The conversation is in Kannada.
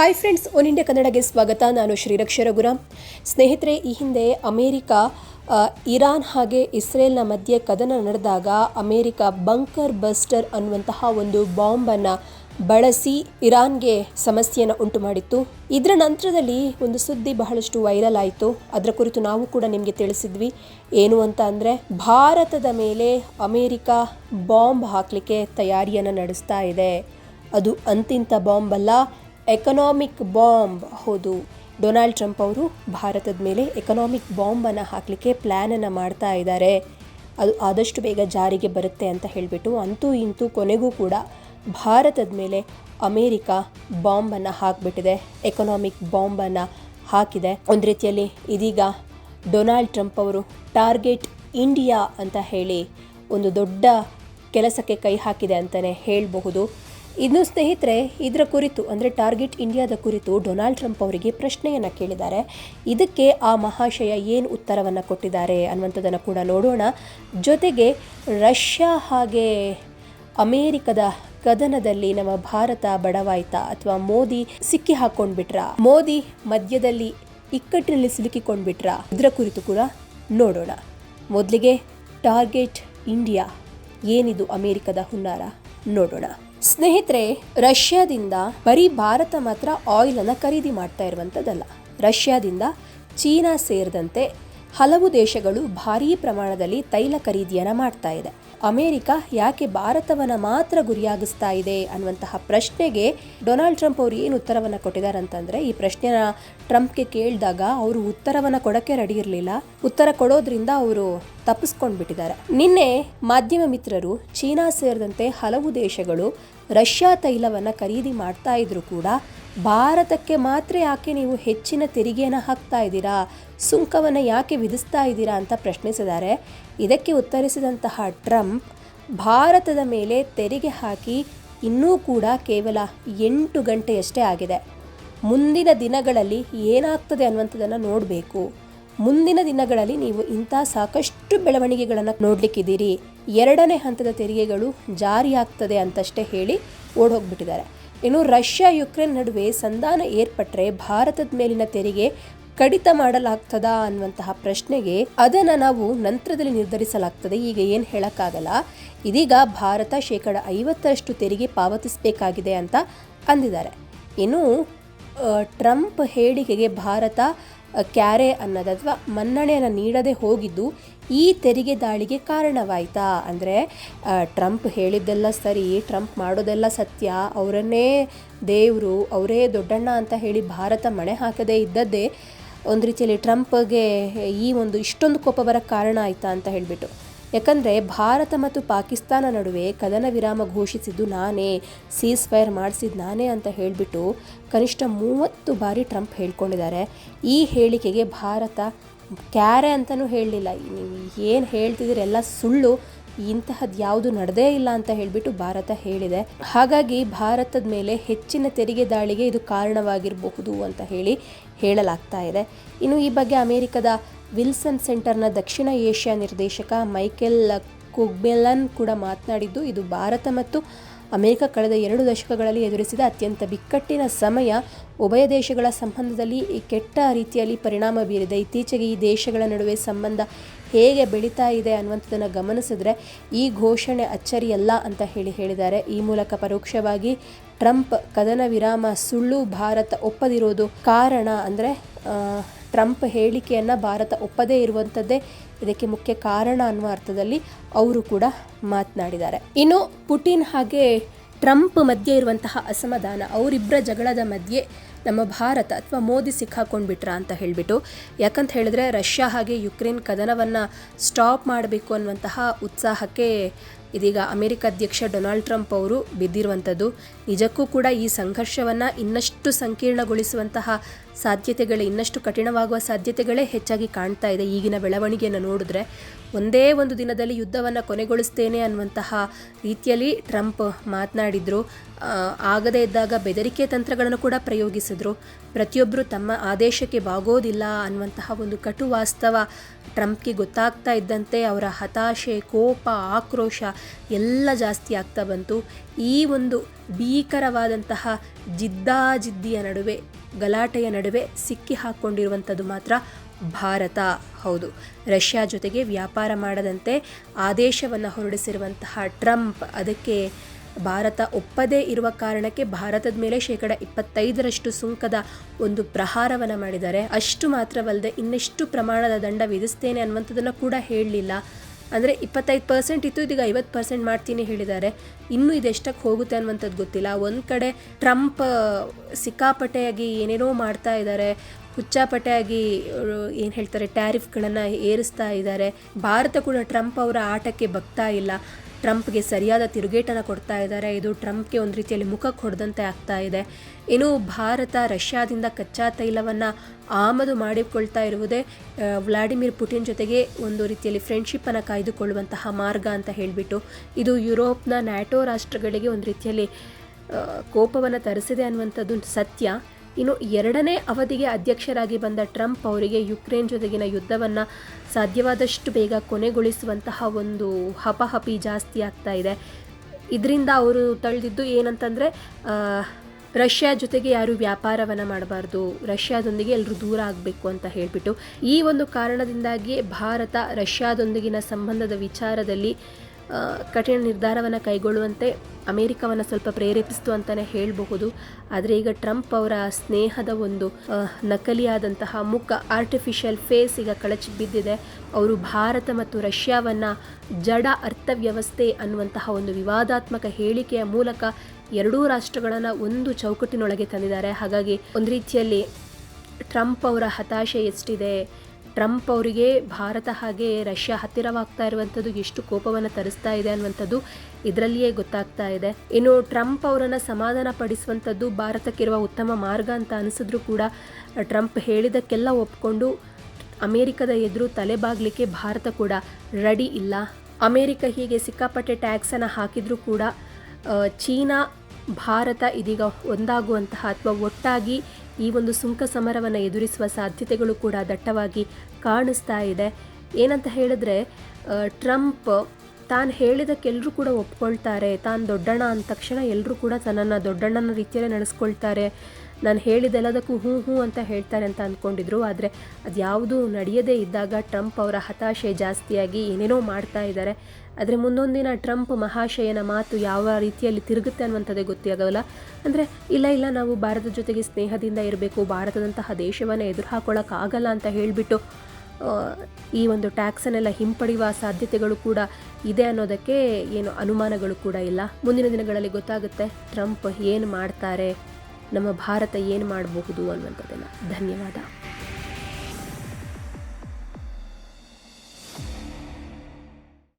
ಹಾಯ್ ಫ್ರೆಂಡ್ಸ್ ಒನ್ ಇಂಡಿಯಾ ಕನ್ನಡಗೆ ಸ್ವಾಗತ. ನಾನು ಶ್ರೀರಕ್ಷ ರಘುರಾಮ್. ಸ್ನೇಹಿತರೆ, ಈ ಹಿಂದೆ ಅಮೇರಿಕ ಇರಾನ್ ಹಾಗೆ ಇಸ್ರೇಲ್ನ ಮಧ್ಯೆ ಕದನ ನಡೆದಾಗ ಅಮೇರಿಕ ಬಂಕರ್ ಬಸ್ಟರ್ ಅನ್ನುವಂತಹ ಒಂದು ಬಾಂಬನ್ನು ಬಳಸಿ ಇರಾನ್ಗೆ ಸಮಸ್ಯೆಯನ್ನು ಉಂಟು ಮಾಡಿತ್ತು ಇದರ ನಂತರದಲ್ಲಿ ಒಂದು ಸುದ್ದಿ ಬಹಳಷ್ಟು ವೈರಲ್ ಆಯಿತು. ಅದರ ಕುರಿತು ನಾವು ಕೂಡ ನಿಮಗೆ ತಿಳಿಸಿದ್ವಿ. ಏನು ಅಂತ ಅಂದರೆ, ಭಾರತದ ಮೇಲೆ ಅಮೇರಿಕ ಬಾಂಬ್ ಹಾಕಲಿಕ್ಕೆ ತಯಾರಿಯನ್ನು ನಡೆಸ್ತಾ ಇದೆ. ಅದು ಅಂತಿಂತ ಬಾಂಬ್ ಅಲ್ಲ ಎಕನಾಮಿಕ್ ಬಾಂಬ್, ಹೌದು. ಡೊನಾಲ್ಡ್ ಟ್ರಂಪ್ ಅವರು ಭಾರತದ ಮೇಲೆ ಎಕನಾಮಿಕ್ ಬಾಂಬನ್ನು ಹಾಕಲಿಕ್ಕೆ ಪ್ಲ್ಯಾನನ್ನು ಮಾಡ್ತಾ ಇದ್ದಾರೆ. ಅದು ಆದಷ್ಟು ಬೇಗ ಜಾರಿಗೆ ಬರುತ್ತೆ ಅಂತ ಹೇಳಿಬಿಟ್ಟು ಅಂತೂ ಇಂತೂ ಕೊನೆಗೂ ಕೂಡ ಭಾರತದ ಮೇಲೆ ಅಮೇರಿಕ ಬಾಂಬನ್ನು ಹಾಕಿಬಿಟ್ಟಿದೆ. ಎಕನಾಮಿಕ್ ಬಾಂಬನ್ನು ಹಾಕಿದೆ. ಒಂದು ರೀತಿಯಲ್ಲಿ ಇದೀಗ ಡೊನಾಲ್ಡ್ ಟ್ರಂಪ್ ಅವರು ಟಾರ್ಗೆಟ್ ಇಂಡಿಯಾ ಅಂತ ಹೇಳಿ ಒಂದು ದೊಡ್ಡ ಕೆಲಸಕ್ಕೆ ಕೈ ಹಾಕಿದೆ ಅಂತಲೇ ಹೇಳಬಹುದು. ಇನ್ನು ಸ್ನೇಹಿತರೆ, ಇದರ ಕುರಿತು, ಅಂದರೆ ಟಾರ್ಗೆಟ್ ಇಂಡಿಯಾದ ಕುರಿತು ಡೊನಾಲ್ಡ್ ಟ್ರಂಪ್ ಅವರಿಗೆ ಪ್ರಶ್ನೆಯನ್ನು ಕೇಳಿದ್ದಾರೆ. ಇದಕ್ಕೆ ಆ ಮಹಾಶಯ ಏನು ಉತ್ತರವನ್ನು ಕೊಟ್ಟಿದ್ದಾರೆ ಅನ್ನುವಂಥದ್ದನ್ನು ಕೂಡ ನೋಡೋಣ. ಜೊತೆಗೆ ರಷ್ಯಾ ಹಾಗೆ ಅಮೇರಿಕದ ಕದನದಲ್ಲಿ ನಮ್ಮ ಭಾರತ ಬಡವಾಯ್ತಾ ಅಥವಾ ಮೋದಿ ಸಿಕ್ಕಿ ಹಾಕೊಂಡ್ಬಿಟ್ರಾ? ಮೋದಿ ಮಧ್ಯದಲ್ಲಿ ಇಕ್ಕಟ್ಟಿನಲ್ಲಿ ಸಿಲುಕಿಕೊಂಡ್ಬಿಟ್ರಾ? ಇದರ ಕುರಿತು ಕೂಡ ನೋಡೋಣ. ಮೊದಲಿಗೆ ಟಾರ್ಗೆಟ್ ಇಂಡಿಯಾ, ಏನಿದು ಅಮೇರಿಕದ ಹುನ್ನಾರ? ನೋಡೋಣ. ಸ್ನೇಹಿತರೆ, ರಷ್ಯಾದಿಂದ ಬರೀ ಭಾರತ ಮಾತ್ರ ಆಯಿಲ್ ಅನ್ನು ಖರೀದಿ ಮಾಡ್ತಾ ಇರುವಂಥದ್ದಲ್ಲ ರಷ್ಯಾದಿಂದ ಚೀನಾ ಸೇರಿದಂತೆ ಹಲವು ದೇಶಗಳು ಭಾರೀ ಪ್ರಮಾಣದಲ್ಲಿ ತೈಲ ಖರೀದಿಯನ್ನು ಮಾಡ್ತಾ ಇದೆ. ಅಮೆರಿಕ ಯಾಕೆ ಭಾರತವನ್ನು ಮಾತ್ರ ಗುರಿಯಾಗಿಸ್ತಾ ಇದೆ ಅನ್ನುವಂತಹ ಪ್ರಶ್ನೆಗೆ ಡೊನಾಲ್ಡ್ ಟ್ರಂಪ್ ಅವರು ಏನು ಉತ್ತರವನ್ನು ಕೊಟ್ಟಿದ್ದಾರೆ ಅಂತಂದರೆ ಈ ಪ್ರಶ್ನೆನ ಟ್ರಂಪ್ಗೆ ಕೇಳಿದಾಗ ಅವರು ಉತ್ತರವನ್ನು ಕೊಡಕ್ಕೆ ರೆಡಿ ಇರಲಿಲ್ಲ. ಉತ್ತರ ಕೊಡೋದ್ರಿಂದ ಅವರು ತಪ್ಪಿಸ್ಕೊಂಡ್ಬಿಟ್ಟಿದ್ದಾರೆ. ನಿನ್ನೆ ಮಾಧ್ಯಮ ಮಿತ್ರರು ಚೀನಾ ಸೇರಿದಂತೆ ಹಲವು ದೇಶಗಳು ರಷ್ಯಾ ತೈಲವನ್ನು ಖರೀದಿ ಮಾಡ್ತಾ ಇದ್ರು ಕೂಡ ಭಾರತಕ್ಕೆ ಮಾತ್ರ ಯಾಕೆ ನೀವು ಹೆಚ್ಚಿನ ತೆರಿಗೆಯನ್ನು ಹಾಕ್ತಾ ಇದ್ದೀರಾ? ಸುಂಕವನ್ನು ಯಾಕೆ ವಿಧಿಸ್ತಾ ಇದ್ದೀರಾ ಅಂತ ಪ್ರಶ್ನಿಸಿದ್ದಾರೆ. ಇದಕ್ಕೆ ಉತ್ತರಿಸಿದಂತಹ ಟ್ರಂಪ್, ಭಾರತದ ಮೇಲೆ ತೆರಿಗೆ ಹಾಕಿ ಇನ್ನೂ ಕೂಡ ಕೇವಲ ಎಂಟು ಗಂಟೆಯಷ್ಟೇ ಆಗಿದೆ. ಮುಂದಿನ ದಿನಗಳಲ್ಲಿ ಏನಾಗ್ತದೆ ಅನ್ನುವಂಥದ್ದನ್ನು ನೋಡಬೇಕು. ಮುಂದಿನ ದಿನಗಳಲ್ಲಿ ನೀವು ಇಂಥ ಸಾಕಷ್ಟು ಬೆಳವಣಿಗೆಗಳನ್ನು ನೋಡ್ಲಿಕ್ಕಿದ್ದೀರಿ? ಎರಡನೇ ಹಂತದ ತೆರಿಗೆಗಳು ಜಾರಿಯಾಗ್ತದೆ ಅಂತಷ್ಟೇ ಹೇಳಿ ಓಡೋಗ್ಬಿಟ್ಟಿದ್ದಾರೆ ಇನ್ನು ರಷ್ಯಾ ಯುಕ್ರೇನ್ ನಡುವೆ ಸಂಧಾನ ಏರ್ಪಟ್ಟರೆ ಭಾರತದ ಮೇಲಿನ ತೆರಿಗೆ ಕಡಿತ ಮಾಡಲಾಗ್ತದಾ ಅನ್ನುವಂತಹ ಪ್ರಶ್ನೆಗೆ ಅದನ್ನು ನಾವು ನಂತರದಲ್ಲಿ ನಿರ್ಧರಿಸಲಾಗ್ತದೆ. ಈಗ ಏನು ಹೇಳೋಕ್ಕಾಗಲ್ಲ. ಇದೀಗ ಭಾರತ ಶೇಕಡ ಐವತ್ತರಷ್ಟು ತೆರಿಗೆ ಪಾವತಿಸಬೇಕಾಗಿದೆ ಅಂತ ಅಂದಿದ್ದಾರೆ. ಇನ್ನು ಟ್ರಂಪ್ ಹೇಳಿಕೆಗೆ ಭಾರತ ಕ್ಯಾರೆ ಅನ್ನೋದು ಅಥವಾ ಮನ್ನಣೆಯನ್ನು ನೀಡದೆ ಹೋಗಿದ್ದು ಈ ತೆರಿಗೆ ದಾಳಿಗೆ ಕಾರಣವಾಯ್ತಾ? ಅಂದರೆ ಟ್ರಂಪ್ ಹೇಳಿದ್ದೆಲ್ಲ ಸರಿ, ಟ್ರಂಪ್ ಮಾಡೋದೆಲ್ಲ ಸತ್ಯ, ಅವರನ್ನೇ ದೇವರು, ಅವರೇ ದೊಡ್ಡಣ್ಣ ಅಂತ ಹೇಳಿ ಭಾರತ ಮಣೆ ಹಾಕದೇ ಇದ್ದದ್ದೇ ಒಂದು ರೀತಿಯಲ್ಲಿ ಟ್ರಂಪ್ಗೆ ಈ ಒಂದು ಇಷ್ಟೊಂದು ಕೋಪ ಬರೋಕ್ಕೆ ಕಾರಣ ಆಯ್ತಾ ಅಂತ ಹೇಳಿಬಿಟ್ಟು. ಯಾಕಂದರೆ, ಭಾರತ ಮತ್ತು ಪಾಕಿಸ್ತಾನ ನಡುವೆ ಕದನ ವಿರಾಮ ಘೋಷಿಸಿದ್ದು ನಾನೇ, ಸೀಸ್ ಫೈರ್ ಮಾಡಿಸಿದ್ದು ನಾನೇ ಅಂತ ಹೇಳಿಬಿಟ್ಟು ಕನಿಷ್ಠ ಮೂವತ್ತು ಬಾರಿ ಟ್ರಂಪ್ ಹೇಳ್ಕೊಂಡಿದ್ದಾರೆ. ಈ ಹೇಳಿಕೆಗೆ ಭಾರತ ಕ್ಯಾರೆ ಅಂತಲೂ ಹೇಳಲಿಲ್ಲ. ನೀವು ಏನು ಹೇಳ್ತಿದ್ದೀರಿ? ಎಲ್ಲ ಸುಳ್ಳು. ಇಂತಹದ್ದು ಯಾವುದು ನಡೆದೇ ಇಲ್ಲ ಅಂತ ಹೇಳಿಬಿಟ್ಟು ಭಾರತ ಹೇಳಿದೆ. ಹಾಗಾಗಿ ಭಾರತದ ಮೇಲೆ ಹೆಚ್ಚಿನ ತೆರಿಗೆ ದಾಳಿಗೆ ಇದು ಕಾರಣವಾಗಿರಬಹುದು ಅಂತ ಹೇಳಿ ಹೇಳಲಾಗ್ತಾ ಇದೆ. ಇನ್ನು ಈ ಬಗ್ಗೆ ಅಮೆರಿಕದ ವಿಲ್ಸನ್ ಸೆಂಟರ್ನ ದಕ್ಷಿಣ ಏಷ್ಯಾ ನಿರ್ದೇಶಕ ಮೈಕೆಲ್ ಕುಗ್ಬೆಲನ್ ಕೂಡ ಮಾತನಾಡಿದ್ದು, ಇದು ಭಾರತ ಮತ್ತು ಅಮೆರಿಕ ಕಳೆದ ಎರಡು ದಶಕಗಳಲ್ಲಿ ಎದುರಿಸಿದ ಅತ್ಯಂತ ಬಿಕ್ಕಟ್ಟಿನ ಸಮಯ ಉಭಯ ದೇಶಗಳ ಸಂಬಂಧದಲ್ಲಿ ಈ ಕೆಟ್ಟ ರೀತಿಯಲ್ಲಿ ಪರಿಣಾಮ ಬೀರಿದೆ. ಇತ್ತೀಚೆಗೆ ಈ ದೇಶಗಳ ನಡುವೆ ಸಂಬಂಧ ಹೇಗೆ ಬೆಳೀತಾ ಇದೆ ಅನ್ನುವಂಥದ್ದನ್ನು ಗಮನಿಸಿದ್ರೆ ಈ ಘೋಷಣೆ ಅಚ್ಚರಿಯಲ್ಲ ಅಂತ ಹೇಳಿ ಹೇಳಿದ್ದಾರೆ. ಈ ಮೂಲಕ ಪರೋಕ್ಷವಾಗಿ ಟ್ರಂಪ್ ಕದನ ವಿರಾಮ ಸುಳ್ಳು ಭಾರತ ಒಪ್ಪದಿರೋದು ಕಾರಣ ಅಂದರೆ ಟ್ರಂಪ್ ಹೇಳಿಕೆಯನ್ನು ಭಾರತ ಒಪ್ಪದೇ ಇರುವಂಥದ್ದೇ ಇದಕ್ಕೆ ಮುಖ್ಯ ಕಾರಣ ಅನ್ನುವ ಅರ್ಥದಲ್ಲಿ ಅವರು ಕೂಡ ಮಾತನಾಡಿದ್ದಾರೆ. ಇನ್ನು ಪುಟಿನ್ ಹಾಗೆ ಟ್ರಂಪ್ ಮಧ್ಯೆ ಇರುವಂತಹ ಅಸಮಾಧಾನ ಅವರಿಬ್ಬರ ಜಗಳದ ಮಧ್ಯೆ ನಮ್ಮ ಭಾರತ ಅಥವಾ ಮೋದಿ ಸಿಕ್ಕಾಕೊಂಡ್ಬಿಟ್ರಾ ಅಂತ ಹೇಳಿಬಿಟ್ಟು, ಯಾಕಂತ ಹೇಳಿದ್ರೆ ರಷ್ಯಾ ಹಾಗೆ ಯುಕ್ರೇನ್ ಕದನವನ್ನು ಸ್ಟಾಪ್ ಮಾಡಬೇಕು ಅನ್ನುವಂತಹ ಉತ್ಸಾಹಕ್ಕೆ ಇದೀಗ ಅಮೆರಿಕ ಅಧ್ಯಕ್ಷ ಡೊನಾಲ್ಡ್ ಟ್ರಂಪ್ ಅವರು ಬಿದ್ದಿರುವಂಥದ್ದು. ನಿಜಕ್ಕೂ ಕೂಡ ಈ ಸಂಘರ್ಷವನ್ನು ಇನ್ನಷ್ಟು ಸಂಕೀರ್ಣಗೊಳಿಸುವಂತಹ ಸಾಧ್ಯತೆಗಳೇ, ಇನ್ನಷ್ಟು ಕಠಿಣವಾಗುವ ಸಾಧ್ಯತೆಗಳೇ ಹೆಚ್ಚಾಗಿ ಕಾಣ್ತಾ ಇದೆ ಈಗಿನ ಬೆಳವಣಿಗೆಯನ್ನು ನೋಡಿದ್ರೆ. ಒಂದೇ ಒಂದು ದಿನದಲ್ಲಿ ಯುದ್ಧವನ್ನು ಕೊನೆಗೊಳಿಸ್ತೇನೆ ಅನ್ನುವಂತಹ ರೀತಿಯಲ್ಲಿ ಟ್ರಂಪ್ ಮಾತನಾಡಿದ್ರು. ಆಗದೇ ಇದ್ದಾಗ ಬೆದರಿಕೆ ತಂತ್ರಗಳನ್ನು ಕೂಡ ಪ್ರಯೋಗಿಸಿದ್ರು. ಪ್ರತಿಯೊಬ್ಬರು ತಮ್ಮ ಆದೇಶಕ್ಕೆ ಬಾಗೋದಿಲ್ಲ ಅನ್ನುವಂತಹ ಒಂದು ಕಟು ವಾಸ್ತವ ಟ್ರಂಪ್ಗೆ ಗೊತ್ತಾಗ್ತಾ ಇದ್ದಂತೆ ಅವರ ಹತಾಶೆ, ಕೋಪ, ಆಕ್ರೋಶ ಎಲ್ಲ ಜಾಸ್ತಿ ಆಗ್ತಾ ಬಂತು. ಈ ಒಂದು ಭೀಕರವಾದಂತಹ ಜಿದ್ದಾಜಿದ್ದಿಯ ನಡುವೆ, ಗಲಾಟೆಯ ನಡುವೆ ಸಿಕ್ಕಿ ಹಾಕ್ಕೊಂಡಿರುವಂಥದ್ದು ಮಾತ್ರ ಭಾರತ. ಹೌದು, ರಷ್ಯಾ ಜೊತೆಗೆ ವ್ಯಾಪಾರ ಮಾಡದಂತೆ ಆದೇಶವನ್ನು ಹೊರಡಿಸಿರುವಂತಹ ಟ್ರಂಪ್ ಅದಕ್ಕೆ ಭಾರತ ಒಪ್ಪದೇ ಇರುವ ಕಾರಣಕ್ಕೆ ಭಾರತದ ಮೇಲೆ ಶೇಕಡ ಇಪ್ಪತ್ತೈದರಷ್ಟು ಸುಂಕದ ಒಂದು ಪ್ರಹಾರವನ್ನು ಮಾಡಿದ್ದಾರೆ. ಅಷ್ಟು ಮಾತ್ರವಲ್ಲದೆ ಇನ್ನೆಷ್ಟು ಪ್ರಮಾಣದ ದಂಡ ವಿಧಿಸ್ತೇನೆ ಅನ್ನುವಂಥದ್ದನ್ನು ಕೂಡ ಹೇಳಲಿಲ್ಲ. ಅಂದರೆ ಇಪ್ಪತ್ತೈದು ಪರ್ಸೆಂಟ್ ಇತ್ತು, ಇದೀಗ ಐವತ್ತು ಪರ್ಸೆಂಟ್ ಮಾಡ್ತೀನಿ ಹೇಳಿದ್ದಾರೆ. ಇನ್ನೂ ಇದೆಷ್ಟಕ್ಕೆ ಹೋಗುತ್ತೆ ಅನ್ನುವಂಥದ್ದು ಗೊತ್ತಿಲ್ಲ. ಒಂದು ಕಡೆ ಟ್ರಂಪ್ ಸಿಕ್ಕಾಪಟ್ಟೆಯಾಗಿ ಏನೇನೋ ಮಾಡ್ತಾ ಇದ್ದಾರೆ. ಹುಚ್ಚಾಪಟ್ಟೆಯಾಗಿ ಏನು ಹೇಳ್ತಾರೆ, ಟ್ಯಾರಿಫ್ಗಳನ್ನು ಏರಿಸ್ತಾ ಇದ್ದಾರೆ. ಭಾರತ ಕೂಡ ಟ್ರಂಪ್ ಅವರ ಆಟಕ್ಕೆ ಬಗ್ತಾ ಇಲ್ಲ. ಟ್ರಂಪ್ಗೆ ಸರಿಯಾದ ತಿರುಗೇಟನ್ನು ಕೊಡ್ತಾ ಇದ್ದಾರೆ. ಇದು ಟ್ರಂಪ್ಗೆ ಒಂದು ರೀತಿಯಲ್ಲಿ ಮುಖಕ್ಕೆ ಹೊಡೆದಂತೆ ಆಗ್ತಾ ಇದೆ. ಇನ್ನು ಭಾರತ ರಷ್ಯಾದಿಂದ ಕಚ್ಚಾ ತೈಲವನ್ನು ಆಮದು ಮಾಡಿಕೊಳ್ತಾ ಇರುವುದೇ ವ್ಲಾಡಿಮಿರ್ ಪುಟಿನ್ ಜೊತೆಗೆ ಒಂದು ರೀತಿಯಲ್ಲಿ ಫ್ರೆಂಡ್ಶಿಪ್ಪನ್ನು ಕಾಯ್ದುಕೊಳ್ಳುವಂತಹ ಮಾರ್ಗ ಅಂತ ಹೇಳಿಬಿಟ್ಟು, ಇದು ಯುರೋಪ್ನ ನ್ಯಾಟೋ ರಾಷ್ಟ್ರಗಳಿಗೆ ಒಂದು ರೀತಿಯಲ್ಲಿ ಕೋಪವನ್ನು ತರಿಸಿದೆ ಅನ್ನುವಂಥದ್ದು ಸತ್ಯ. ಇನ್ನು ಎರಡನೇ ಅವಧಿಗೆ ಅಧ್ಯಕ್ಷರಾಗಿ ಬಂದ ಟ್ರಂಪ್ ಅವರಿಗೆ ಯುಕ್ರೇನ್ ಜೊತೆಗಿನ ಯುದ್ಧವನ್ನು ಸಾಧ್ಯವಾದಷ್ಟು ಬೇಗ ಕೊನೆಗೊಳಿಸುವಂತಹ ಒಂದು ಹಪಹಪಿ ಜಾಸ್ತಿ ಆಗ್ತಾ ಇದೆ. ಇದರಿಂದ ಅವರು ತಳೆದಿದ್ದು ಏನಂತಂದರೆ ರಷ್ಯಾ ಜೊತೆಗೆ ಯಾರು ವ್ಯಾಪಾರವನ್ನು ಮಾಡಬಾರ್ದು, ರಷ್ಯಾದೊಂದಿಗೆ ಎಲ್ಲರೂ ದೂರ ಆಗಬೇಕು ಅಂತ ಹೇಳಿಬಿಟ್ಟು ಈ ಒಂದು ಕಾರಣದಿಂದಾಗಿ ಭಾರತ ರಷ್ಯಾದೊಂದಿಗಿನ ಸಂಬಂಧದ ವಿಚಾರದಲ್ಲಿ ಕಠಿಣ ನಿರ್ಧಾರವನ್ನು ಕೈಗೊಳ್ಳುವಂತೆ ಅಮೇರಿಕಾವನ್ನು ಸ್ವಲ್ಪ ಪ್ರೇರೇಪಿಸಿತು ಅಂತಲೇ ಹೇಳಬಹುದು. ಆದರೆ ಈಗ ಟ್ರಂಪ್ ಅವರ ಸ್ನೇಹದ ಒಂದು ನಕಲಿಯಾದಂತಹ ಮುಖ ಆರ್ಟಿಫಿಷಿಯಲ್ ಫೇಸ್ ಈಗ ಕಳಚಿ ಬಿದ್ದಿದೆ. ಅವರು ಭಾರತ ಮತ್ತು ರಷ್ಯಾವನ್ನು ಜಡ ಅರ್ಥವ್ಯವಸ್ಥೆ ಅನ್ನುವಂತಹ ಒಂದು ವಿವಾದಾತ್ಮಕ ಹೇಳಿಕೆಯ ಮೂಲಕ ಎರಡೂ ರಾಷ್ಟ್ರಗಳನ್ನು ಒಂದು ಚೌಕಟ್ಟಿನೊಳಗೆ ತಂದಿದ್ದಾರೆ. ಹಾಗಾಗಿ ಒಂದು ರೀತಿಯಲ್ಲಿ ಟ್ರಂಪ್ ಅವರ ಹತಾಶೆ ಎಷ್ಟಿದೆ ಟ್ರಂಪ್ ಅವರಿಗೆ ಭಾರತ ಹಾಗೆ ರಷ್ಯಾ ಹತ್ತಿರವಾಗ್ತಾ ಇರುವಂಥದ್ದು ಎಷ್ಟು ಕೋಪವನ್ನು ತರಿಸ್ತಾ ಇದೆ ಅನ್ನುವಂಥದ್ದು ಇದರಲ್ಲಿಯೇ ಗೊತ್ತಾಗ್ತಾ ಇದೆ. ಇನ್ನು ಟ್ರಂಪ್ ಅವರನ್ನು ಸಮಾಧಾನ ಪಡಿಸುವಂಥದ್ದು ಭಾರತಕ್ಕಿರುವ ಉತ್ತಮ ಮಾರ್ಗ ಅಂತ ಅನಿಸಿದ್ರು ಕೂಡ ಟ್ರಂಪ್ ಹೇಳಿದಕ್ಕೆಲ್ಲ ಒಪ್ಕೊಂಡು ಅಮೇರಿಕದ ಎದುರು ತಲೆಬಾಗ್ಲಿಕ್ಕೆ ಭಾರತ ಕೂಡ ರೆಡಿ ಇಲ್ಲ. ಅಮೇರಿಕ ಹೀಗೆ ಸಿಕ್ಕಾಪಟ್ಟೆ ಟ್ಯಾಕ್ಸನ್ನು ಹಾಕಿದರೂ ಕೂಡ ಚೀನಾ, ಭಾರತ ಇದೀಗ ಒಂದಾಗುವಂತಹ ಅಥವಾ ಒಟ್ಟಾಗಿ ಈ ಒಂದು ಸುಂಕ ಸಮರವನ್ನು ಎದುರಿಸುವ ಸಾಧ್ಯತೆಗಳು ಕೂಡ ದಟ್ಟವಾಗಿ ಕಾಣಿಸ್ತಾ ಇದೆ. ಏನಂತ ಹೇಳಿದ್ರೆ ಟ್ರಂಪ್ ತಾನು ಹೇಳಿದಕ್ಕೆಲ್ಲರೂ ಕೂಡ ಒಪ್ಕೊಳ್ತಾರೆ, ತಾನು ದೊಡ್ಡಣ್ಣ ಅಂದ ತಕ್ಷಣ ಎಲ್ಲರೂ ಕೂಡ ತನ್ನನ್ನು ದೊಡ್ಡಣ್ಣನ ರೀತಿಯಲ್ಲೇ ನಡೆಸ್ಕೊಳ್ತಾರೆ. ನಾನು ಹೇಳಿದೆಲ್ಲದಕ್ಕೂ ಹ್ಞೂ ಹ್ಞೂ ಅಂತ ಹೇಳ್ತಾರೆ ಅಂತ ಅಂದ್ಕೊಂಡಿದ್ರು. ಆದರೆ ಅದ್ಯಾವುದೂ ನಡೆಯದೇ ಇದ್ದಾಗ ಟ್ರಂಪ್ ಅವರ ಹತಾಶೆ ಜಾಸ್ತಿಯಾಗಿ ಏನೇನೋ ಮಾಡ್ತಾ ಇದ್ದಾರೆ. ಆದರೆ ಮುಂದೊಂದಿನ ಟ್ರಂಪ್ ಮಹಾಶಯನ ಮಾತು ಯಾವ ರೀತಿಯಲ್ಲಿ ತಿರುಗುತ್ತೆ ಅನ್ನುವಂಥದ್ದೇ ಗೊತ್ತಾಗೋಲ್ಲ ಅಂದರೆ ಇಲ್ಲ ಇಲ್ಲ, ನಾವು ಭಾರತದ ಜೊತೆಗೆ ಸ್ನೇಹದಿಂದ ಇರಬೇಕು, ಭಾರತದಂತಹ ದೇಶವನ್ನು ಎದುರು ಹಾಕೊಳ್ಳೋಕ್ಕಾಗಲ್ಲ ಅಂತ ಹೇಳಿಬಿಟ್ಟು ಈ ಒಂದು ಟ್ಯಾಕ್ಸನ್ನೆಲ್ಲ ಹಿಂಪಡೆಯುವ ಸಾಧ್ಯತೆಗಳು ಕೂಡ ಇದೆ ಅನ್ನೋದಕ್ಕೆ ಏನು ಅನುಮಾನಗಳು ಕೂಡ ಇಲ್ಲ. ಮುಂದಿನ ದಿನಗಳಲ್ಲಿ ಗೊತ್ತಾಗುತ್ತೆ ಟ್ರಂಪ್ ಏನು ಮಾಡ್ತಾರೆ. ನಮ್ಮ ಭಾರತ ಏನು ಮಾಡಬಹುದು ಅನ್ನುವಂಥದ್ದೆಲ್ಲ ಧನ್ಯವಾದ.